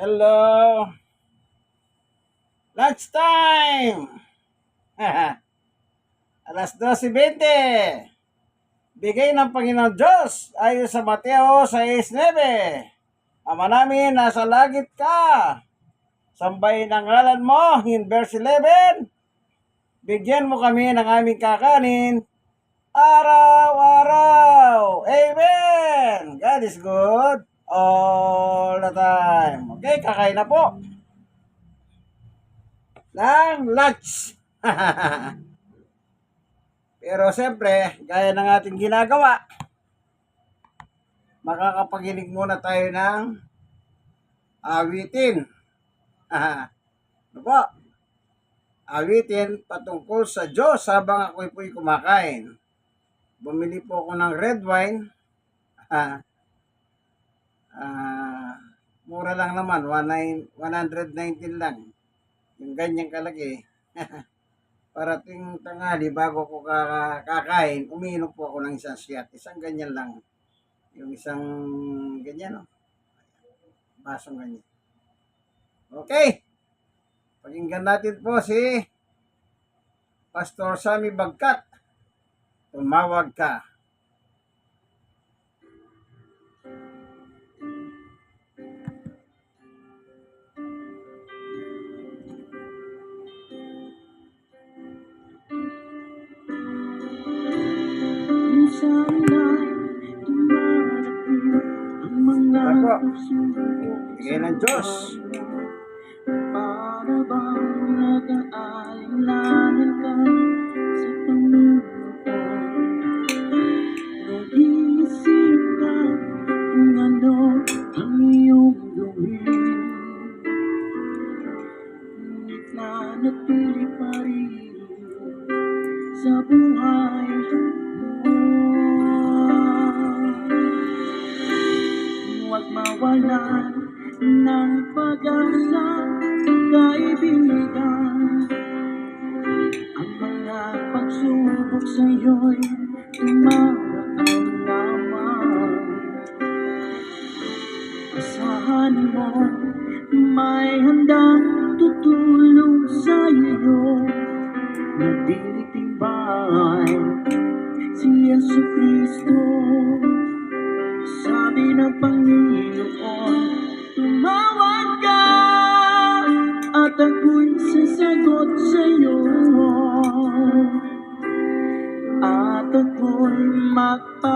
Hello. Lunch time. Alas 12.20. Bigay ng Panginoon Diyos ayon sa Mateo 6.9. Ama namin, nasa langit ka. Sambahin ang ngalan mo. In verse 11, bigyan mo kami ng aming kakanin araw-araw. Amen. God is good all the time. Okay, kakain na po. Ng lunch. Pero siyempre, gaya ng ating ginagawa, makakapaginig muna tayo ng awitin. ano po? Awitin patungkol sa Diyos habang ako'y po'y kumakain. Bumili po ako ng red wine. Ah, mura lang naman, 19 119 lang. Yung ganyang kalaki. Para ting tanghali, bago ko kaka- kakain, umiinom po ako ng isang siyat. Isang ganyan lang. Yung isang ganyan, no? Basong ganyan. Okay. Pakinggan natin po si Pastor Sammy Bagkat. Tumawag ka. Ako. Bigay ng Diyos. Para bang nag-aalinlangan ka pagsubok sa'yo'y tumaraan lamang. Asahan mo, may handang tutulong sa'yo. Nagtitibay si Yesu Cristo. Sabi ng Panginoon, tumawag ka at ako'y sasagot sa'yo. Oh.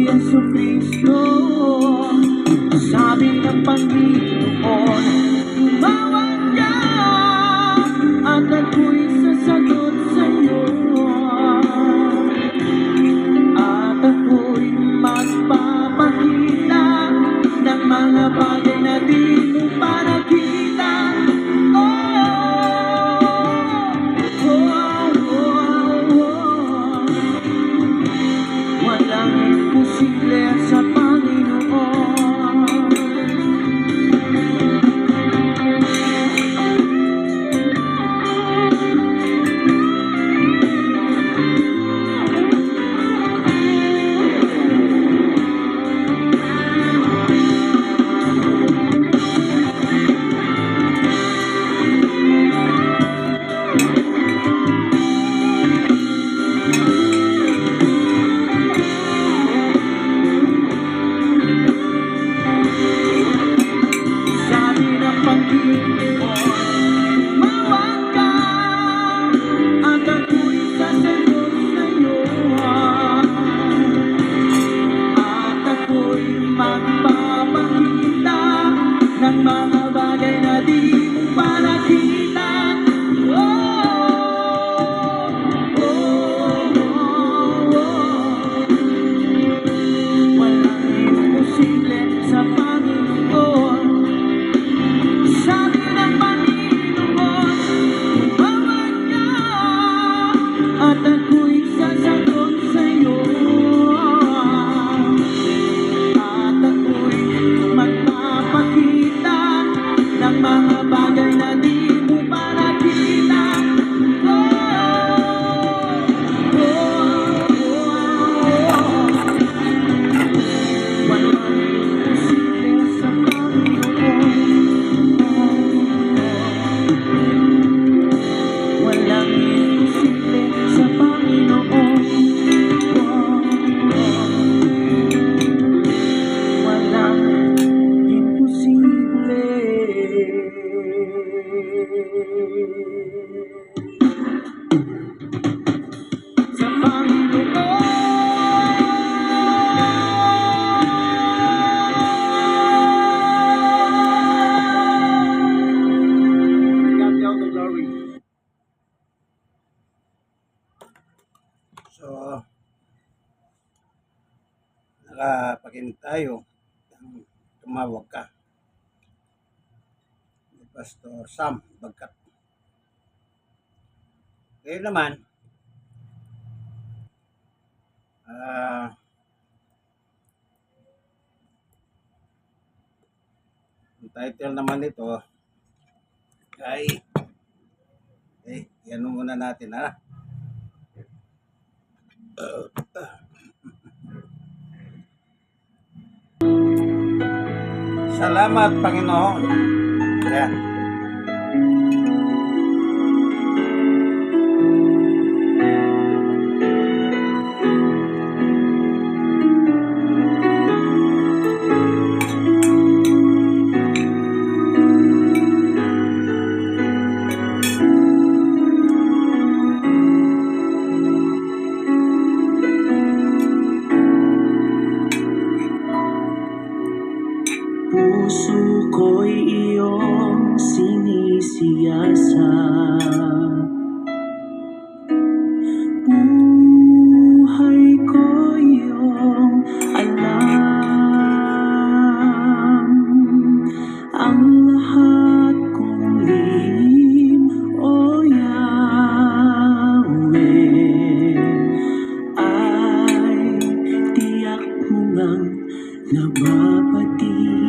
Yesu Cristo. Sabi ng Panginoon, tumawag ka at ako'y sasagot Pastor Sam Bagkat. Ngayon naman, ah, ang title naman nito ay eh, yan muna natin ha. Salamat, Panginoon. Yan. Puso ko'y iyong sinisiyasat Buhay ko iyong alam. Ang lahat kong lihim, O Yahweh Ay tiyak mo ngang nababati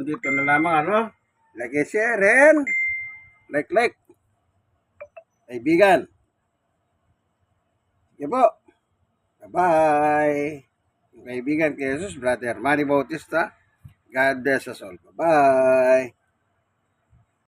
hanggang dito na lamang, ano? Like share and like, like. Kaibigan. Sige po. Bye-bye. Kaibigan kay Jesus, Brother Manny Bautista. God bless us all. Bye-bye.